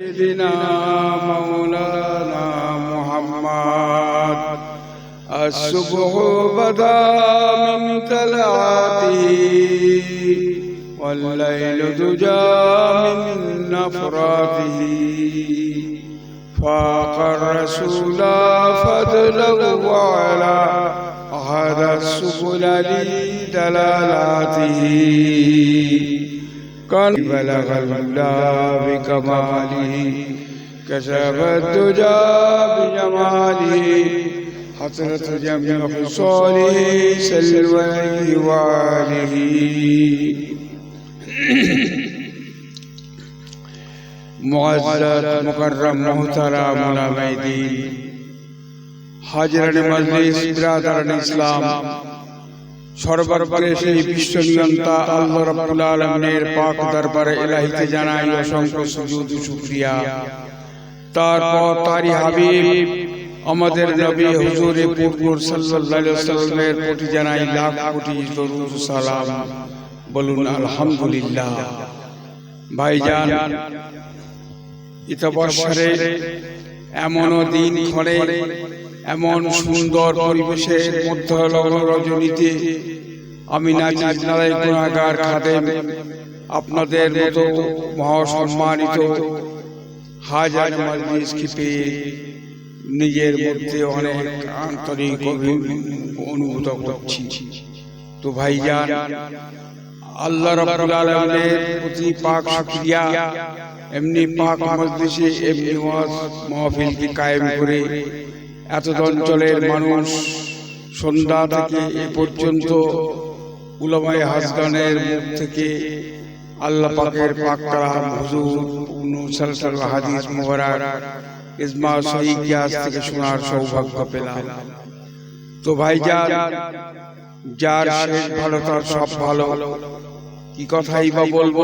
سيدنا مولانا محمد. الصبح بدا من طلعته والليل دجى من نفراته. فاق الرسول فضلا وعلى هذا السبل لدلالاته. قد بلغ الهدى بكماله كشف الدجى بجماله حسنة جميع خصاله صلى عليه وآله. معزز مكرم محترم علماء دین حجر مجلس برادران الإسلام. সর্বপ্রে সেই বিশ্ব নিয়ন্তা আল্লাহ রাব্বুল আলামিনের পাক দরবারে ইলাহিতে জানাই অসংখ্য সুজুদ শুকরিয়া তারপর তারি হাবিব আমাদের নবী হুজুরে পুরপুর সাল্লাল্লাহু আলাইহি ওয়াসাল্লামের প্রতি জানাই লাখ কোটি দরুদ সালাম। বলুন আলহামদুলিল্লাহ। ভাইজান এমনও দিন ঘরে এমন সুন্দর পরিবেশের মধ্য রজনীতে আমি নাচিস নারায় গুণাগার খাদেম, আপনাদের মতো মহাসম্মানিত হাজার মজলিসকে পেয়ে নিজের মধ্যে অনেক আন্তরিক অনুভূত করছি। তো ভাইজান, আল্লাহ রাব্বুল আলামিনের প্রতি পাক শুকরিয়া। এমনি পাক মজলিসে এমনি ওয়াজ মাহফিলকে কায়েম করে এত অঞ্চলের মানুষ সন্ধ্যা থেকে এ পর্যন্ত উলামায়ে হাসগানের মুখ থেকে আল্লাহ পাকের পাক কালাম হুজুর মুসালসাল হাদিস মুবারক ইজমা সহি থেকে শোনার সৌভাগ্য পেলাম। তো ভাইজান, যার শেষ ভালো, তার সব ভালো। কি কথাই বা বলব?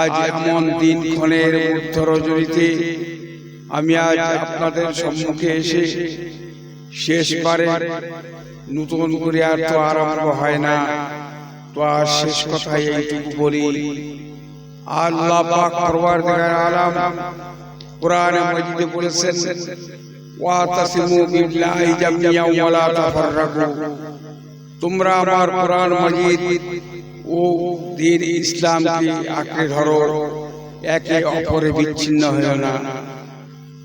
আজ এমন দিন ক্ষণের মধ্য রজনীতে আমি আজ আপনাদের সম্মুখে এসে শেষবারে নতুন করে আর তো আরম্ভ হয় না। তো আর শেষ কথাই এইটুকু বলি। আল্লাহ পাক পরওয়ারদিগার আলাম। কোরআনে মাজিদে বলেছেন, ওয়াতাসিমু বিল্লাহি জামিয়াও ওয়া লা তাফাররাকু। তোমরা আমার কোরআন মাজিদ ও দিন ইসলামকে আঁকড়ে ধরো। একে অপরে বিচ্ছিন্ন হয়েও না।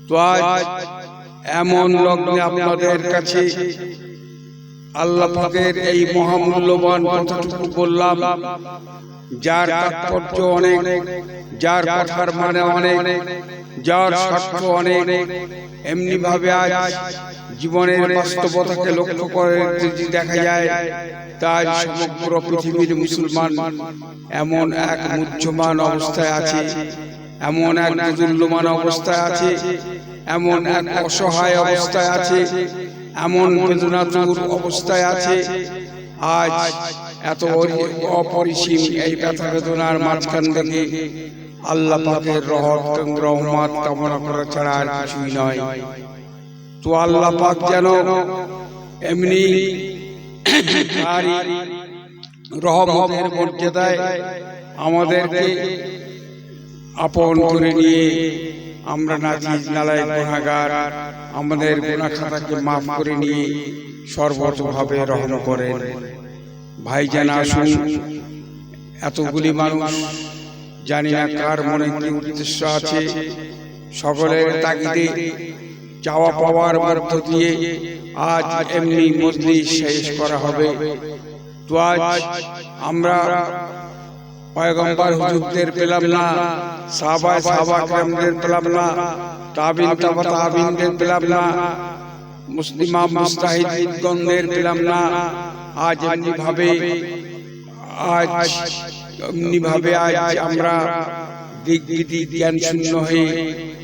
তো আজ এমন লগ্নে আপনাদের কাছে আল্লাহ পাকের এই মহামূল্যবান কথাটুকু বললাম। যার তাৎপর্য অনেক, যার কথার মানে অনেক, যার স্বার্থ অনেক এমনি ভাবে আজ জীবনের বাস্তবতাকে লক্ষ্য করে যদি দেখা যায় তাই সমগ্র পৃথিবীর মুসলমান এমন এক মুহ্যমান অবস্থায় আছে, এমন এক দুর্লমান অবস্থায় আছে, এমন এক অসহায় অবস্থায় আছে এমন বেদনাতুর অবস্থায় আছে। আজ এত অপরিসীম এই ব্যথা বেদনার মাঝখান থেকে আল্লাহ পাকের রহমত রহমত কামনা করা ছাড়া আর কিছুই নয়। তো আল্লাহ পাক যেন এমনি রহমতের মর্যাদায় আমাদেরকে আপন করে নিয়ে আমরা নাচিস নালায় গুণাগার আমাদের গুণা খাতাকে মাফ করে নিয়ে সর্বতভাবে রহম করেন। ভাইজান আসুন। এতগুলি মানুষ জানি না কার মনে কি উদ্দেশ্য আছে। সকলের তাগিদে চাওয়া পাওয়ার মধ্য দিয়ে আজ এমনি মজলিস শেষ করা হবে। তো আজ আমরা পয়গম্বর হুজুরদের পেলাম না। সাহাবা সাহাবা কেরামদের পেলাম না তাবিন তাবা তাবিনদের পেলাম না মুসলিমা মুস্তাহিদগণদের পেলাম না আজ এমনি ভাবে আজ এমনি ভাবে আজ আমরা দিক দিক জ্ঞান শূন্য হয়ে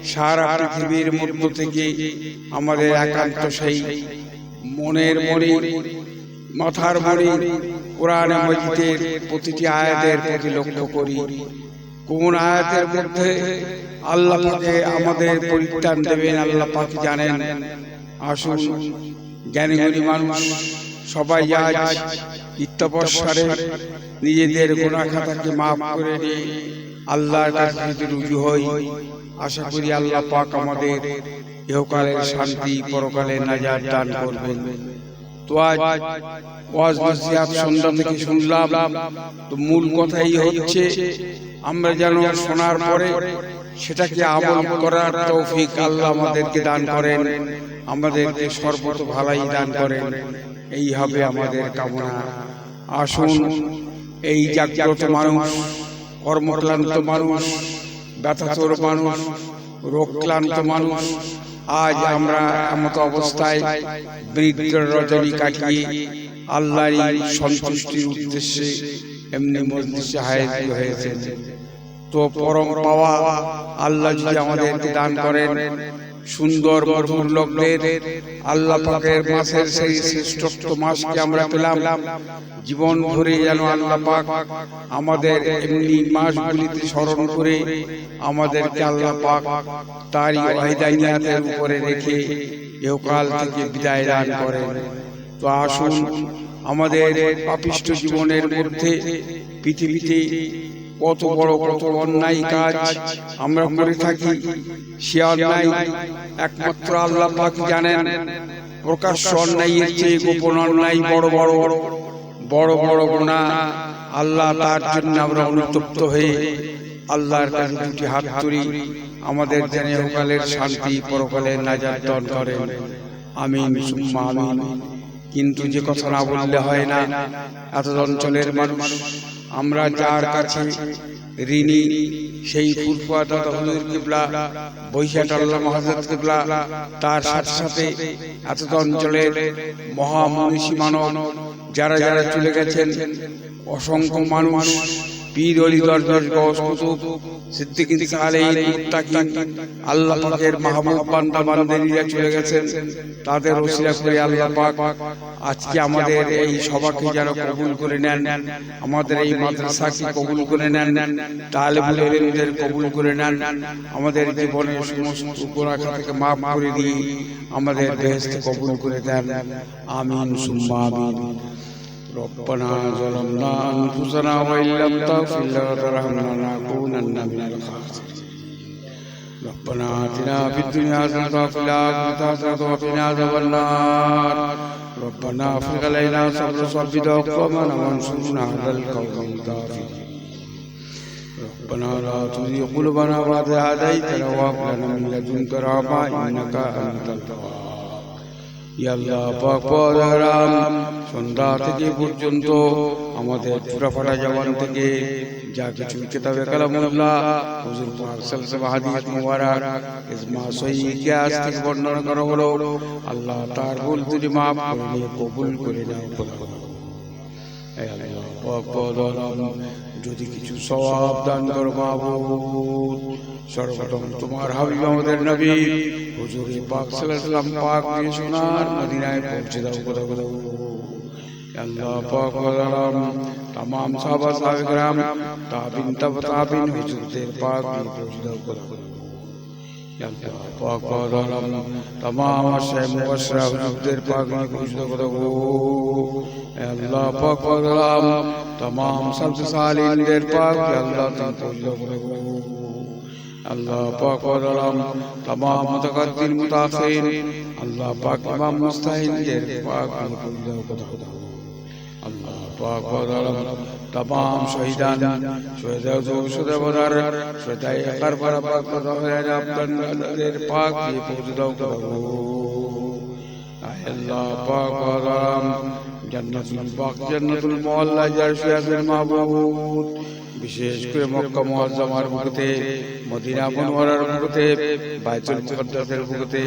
সারা পৃথিবীর মধ্য থেকে আমাদের একান্ত সেই মনের মনে মাথার মনে কোরআন মজিদের প্রতিটি আয়াতের প্রতি লক্ষ্য করি। কোন আয়াতের মধ্যে আল্লাহ আমাদের পরিত্রাণ দেবেন, আল্লাহ পাক জানেন। আসুন জ্ঞানী গুণী মানুষ, সবাই আজ ইত্যবসারে নিজেদের গুণা খাতাকে মাফ করে নিয়ে আল্লাহর কাছে রুজু হই, আশা করি আল্লাহ পাক আমাদের ইহকালের শান্তি, পরকালের নাজাত দান করবেন। তো আজ ওয়াজ নসিহাত সন্ধ্যা থেকে শুনলাম। তো মূল কথাই হচ্ছে, আমরা যেন শোনার পরে সেটাকে আমল করার তৌফিক আল্লাহ আমাদেরকে দান করেন, আমাদেরকে সর্বত ভালাই দান করেন। এই হবে আমাদের কামনা। আসুন, এই জাগ্রত মানুষ, কর্মক্লান্ত মানুষ ব্যথাচোর মানুষ, রোগক্লান্ত মানুষ আজ আমরা এমত অবস্থায় বৃদ্ধের রজনী কাটিয়ে আল্লাহর সন্তুষ্টির উদ্দেশ্যে এমনি মজলিসে হায়াতি হয়েছে তো পরম পাওয়া আল্লাহ যদি আমাদেরকে দান করেন সুন্দর মধুর লগ্নের আল্লাহ পাকের মাসের সেই শ্রেষ্ঠত্ব মাসকে আমরা পেলাম। জীবন ভরে যেন আল্লাহ পাক আমাদের এমনি মাসগুলিতে স্মরণ করে আমাদেরকে আল্লাহ পাক তারই ওয়াহিদানিয়াতের উপরে রেখে ইহকাল থেকে বিদায় দান করেন। তো আসুন, আমাদের পাপিষ্ট জীবনের মধ্যে পৃথিবীতে কত বড় কত অন্যায় কাজ আমরা করে থাকি, সে অন্যায় একমাত্র আল্লাহ পাক জানেন। প্রকাশ্য অন্যায়ের চেয়ে গোপন অন্যায় বড় বড় বড় বড় গোনা আল্লাহ তার জন্য আমরা অনুতপ্ত হয়ে আল্লাহর কাছে দুটি হাত তুলি, আমাদের যেন ইহকালের শান্তি পরকালের নাজাত দান করেন আমিন, সুম্মা আমিন। কিন্তু যে কথা না বললে হয় না, এত অঞ্চলের মানুষ আমরা যার কাছে ঋণী সেই দাদা হুজুর কিবলা বৈশাখ আল্লাহ মহাজাদ কিবলা তার সাথে সাথে এত অঞ্চলের মহামনীষী মানব যারা যারা চলে গেছেন অসংখ্য মানুষ পীর অলি দরবার গস মুত্তাকিন আল্লাহ পাকের বান্দা চলে গেছেন। তাদের ওসিলা করে আল্লাহ পাক আজকে আমাদের এই সভাকে যেন কবুল করে নেন, আমাদের এই মাদ্রাসাকে কবুল করে নেন, তালেবুল ইলমদের কবুল করে নেন, আমাদের জীবনের সমস্ত গুনাহ থেকে মাফ করে দিয়ে আমাদের বেহেশত কবুল করে দেন। আমিন, সুম্মা আমিন। ربنا ظلمنا أنفسنا وإن لم تغفر لنا وترحمنا لنكونن من الخاسرين. ربنا آتنا في الدنيا حسنة وفي الآخرة حسنة وقنا عذاب النار. ربنا أفرغ علينا صبر صبر أقوامنا وانصرنا على القوم الكافرين. ربنا لا تزغ قلوبنا بعد هديتنا وهب لنا من لدنك رحمة إنك أنت الوهاب. ইয়াল্লাহ পদরাম সন্ধ্যা থেকে পর্যন্ত আমাদের পুরাফাড়া জওয়ান থেকে যা কিছু কিতাবে কালামুল্লাহ হুজুর পাক সাল্লাল্লাহু মুবারক ইসমা সহি থেকে বর্ণনা করা হলো। আল্লাহ তার ভুল ত্রুটি মাফ করে কবুল করে নাও আল্লাহ পাক পদরাম যদি কিছু সওয়াব দান করো মাহবুব সর্বপ্রথম তোমার হাবিব আমাদের নবী হুজুর পাক সাল্লাল্লাহু আলাইহি পাক দিয়ে সোনার মদিনায় পৌঁছে দাও কোথাও কোথাও আল্লাহ পাক আলাম तमाम সাহাবা সাহাবাগরাম তাবিন তাব তাবিন হুজুরদের পাক দিয়ে পৌঁছে দাও কোথাও কোথাও பகரம் தமாமசை முபஸ்ரம் சுப்திர் பாகனி குஷ்தகுதகு எல்லா பகரம் தமாம் சப்தசாலின் தேர்பாக் எல்லா தந்துள்ளகுதகு আল্লাহ পাক ওয়ালাম তামাম মুতাকাদ্দিন মুতাখির আল্লাহ পাক ইমাম মুস্তাহিনদের পাক আল্লাহ পাক ওয়ালাম تمام شہیدان شہید شہداء شہید بدر شہید شہداء کربلا پاک خدا ہے اپنا دیر پاک کی پوجداؤں کو اے اللہ پاک کرم جنت الباق جنت المعلا جرشیا سے معبود বিশেষ করে মক্কা মুআজ্জামার বুকুতে মদিনা মুনওয়ারার বুকুতে বাইতুল মুকদ্দাসের বুকুতে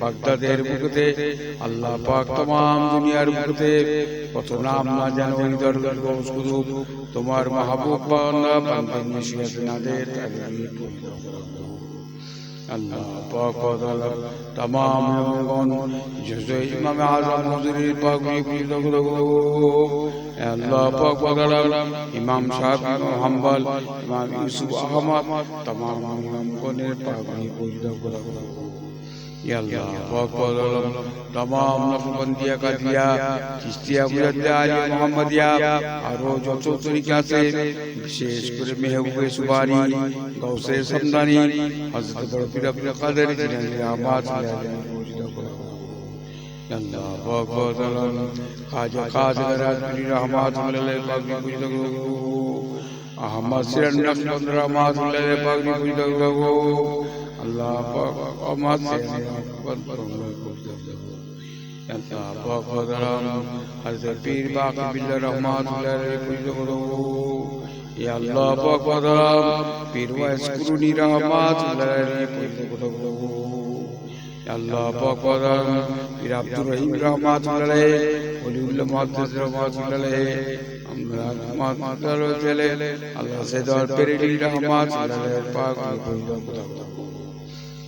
বাগদাদের বুকুতে আল্লাহ পাক तमाम দুনিয়ার বুকুতে কত নাম না জানো ওই দরবার শুধু তোমার মাহবুব বান্দা বান্দার নসিহত নাদের তাকবীর اللہ پاک و تعالی تمام لوگوں جسے امام اعظم حضور پاک کی اے اللہ پاک و امام شافعی کو حنبل امام یوسف احمد تمام لوگوں کو نیک پاک کی یا اللہ بہت بہت اکبر تمام نقبندیہ کا دیا چشتیہ بلند علی محمدیہ آروج و چوتری کیا سے وشیش پر محبوب سباری گو سے سمدانی حضرت بڑھ پیر اپنے قدر جنہیں لیا مات لیا آمات یا اللہ بہت اللہ اکبر خاجہ خاص حضرت پیر رحمات صلی اللہ علیہ وسلم احمد سرن نقبند رحمات صلی اللہ علیہ وسلم আল্লাহ পাক পাক হযরত পীর বাকি বিল্লাহ রহমাত আলাইহি বুঝতে ইয়া আল্লাহ পাক পাক পীর ওয়াইস কুরুনি রহমাত আলাইহি আল্লাহ আমরা আল্লাহ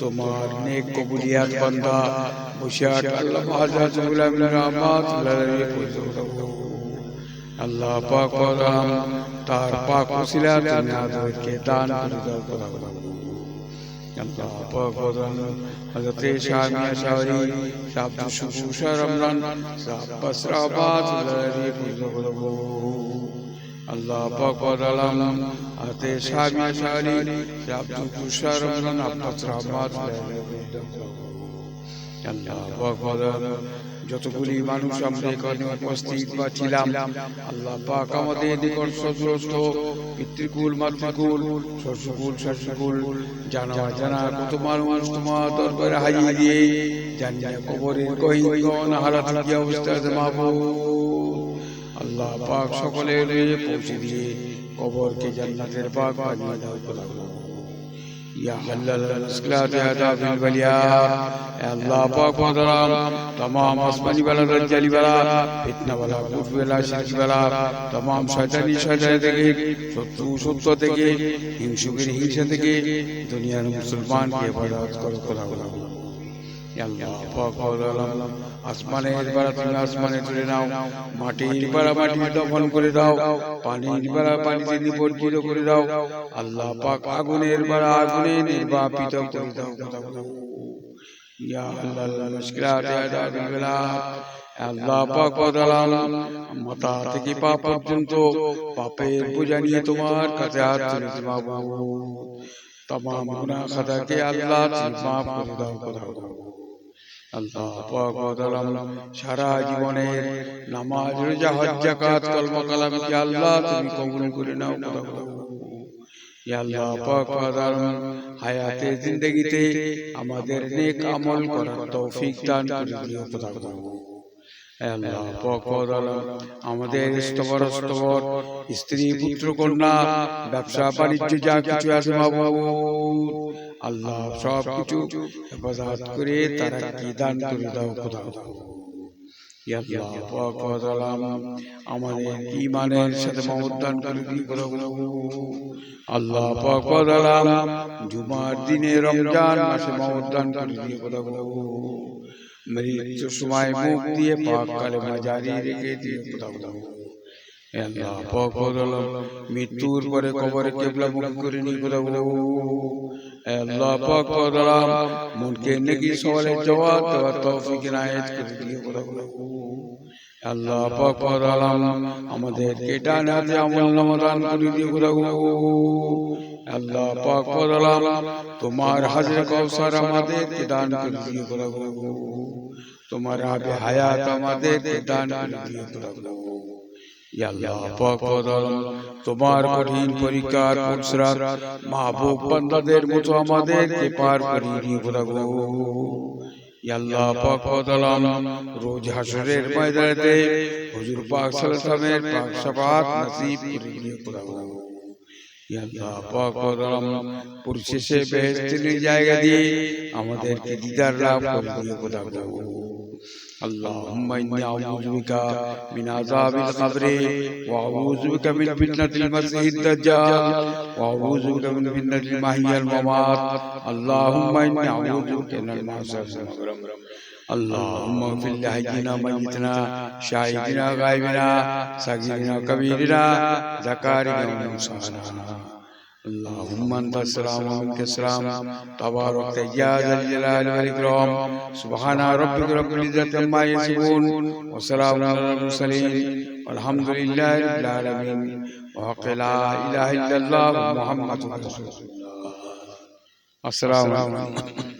তোমার নেক কবুলিয়াত বান্দা বসে আট আল্লাহ হাজরত গুলাম রহমাত আলাইহি পৌঁছে দাও আল্লাহ পাক পাক তার পাক ওসিলা তুমি আমাদেরকে দান করে দাও খোদা আল্লাহ পাক পাক হযরত শামিয়া শাহরি শাহ শুকুর শাহ রমজান শাহ বসরাবাদ আলাইহি পৌঁছে আল্লাহ পাক শামিয়া শাহরি শাহ শুকুর শাহ রমজান আব্বাস রহমাত আল্লাহ পাক যতগুলি মানুষ আমরা এখানে উপস্থিত বা ছিলাম, আল্লাহ পাক আমাদের নিকট পিতৃকুল, মাতৃকুল শ্বশুকুল জানা জানা কত মানুষ তোমার দরবারে হাজির দিয়ে জানি কবরের কি অবস্থা মাহবুব আল্লাহ পাক সকলের মেয়ে পৌঁছে দিয়ে কবরকে জান্নাতের পাক বানিয়ে দাও লাগল یا حلل الاسکلات ادا بالبلیا اے اللہ پاک مدرام تمام آسمانی والا رجالی والا فتنہ والا کفر والا شرک والا تمام شیطانی شیطانی থেকে শত্রু শত্রু থেকে হিংসুকের হিংসা থেকে দুনিয়ার মুসলমানকে হেফাজত করো আল্লাহ পাক মদরম আসমানের বেড়া তুমি আসমানে তুলে নাও মাটির বেড়া মাটি দফন করে দাও পানির বেড়া পানিতে নিবর্জিত করে দাও আল্লাহ পাক আগুনের বেড়া আগুনে নির্বাপিত করে দাও ইয়া আল্লাহ মুশকিলাত ইয়া দাদুলাত আল্লাহ পাক বদলালাম মাথা থেকে পা পর্যন্ত পাপের বোঝা নিয়ে তোমার কাছে হাত তুলেছি বাবু। তমাম গুনাহ খাতাকে আল্লাহ মাফ করে দাও কথা সারা জীবনের নামাজ, রোজা, হজ জাকাত কলমা কালাম কি আল্লাহ, তুমি কবুল করে নাও আল্লাহ হায়াতে, জিন্দেগিতে আমাদের নেক আমল করার তৌফিক দান করে দিও আল্লাহ আমাদের স্তবর স্তবর স্ত্রী পুত্র কন্যা ব্যবসা বাণিজ্য যা কিছু আছে আল্লাহ সব কিছু হেফাজত করে তারা কি দান করে দাও খোদা আল্লাহ আমাদের ঈমানের সাথে মহদান করে আল্লাহ জুমার দিনে রমজান মাসে মহদান করে দিয়ে মৃত্যু সময় মুখ দিয়ে পাক কালেমা জারি রেখে দিয়ে খোদা আল্লাহ পাক ওয়াতালাম মৃত্যুর পরে কবরে কেবলা মুখ করে নিয়ে খোদা আল্লাহ পাক ওয়াতালাম মনকে নেকি সওয়ালের জবাব দেওয়ার তৌফিক ইনায়েত করে দিয়ে খোদা আল্লাহ পাক ওয়াতালাম আমাদেরকে ডান হাতে আমল নামা করে দিয়ে আল্লাহ পাক ওয়াতালাম তোমার হাজরে কওসার আমাদেরকে দান করে দিয়ে খোদা তোমার আবে হায়াত আমাদেরকে দান করে পাক ওয়াতালাম তোমার কঠিন পরীক্ষার ফুলসরাত মাহবুব বান্দাদের মতো আমাদেরকে পার করিয়ে খোদা ইয়া আল্লাহ পাক ওয়াতালাম রোজ হাসরের ময়দানেতে হুজুর পাক সাল্লাল্লাহু পাক শাফাত নসিব করে দিয়ে পরিশেষে বেহেশতের জায়গা দিয়ে আমাদেরকে দিদার লাভ করে দিও খোদা গো اللهم إني أعوذ بك من عذاب القبر وأعوذ بك من فتنة المسيح الدجال وأعوذ بك من فتنة المحيا الممات اللهم إني أعوذ بك من المعصية والمغرم اللهم اغفر لحينا ميتنا شاهدنا غائبنا صغيرنا كبيرنا ذكارنا وانسانا اللهم انت السلام ومنك السلام. تبارك يا ذا الجلال والإكرام. سبحان ربك رب العزة عما يصفون. وسلام على المرسلين. والحمد لله رب العالمين. وحق لا إله إلا الله محمد رسول الله. السلام عليكم.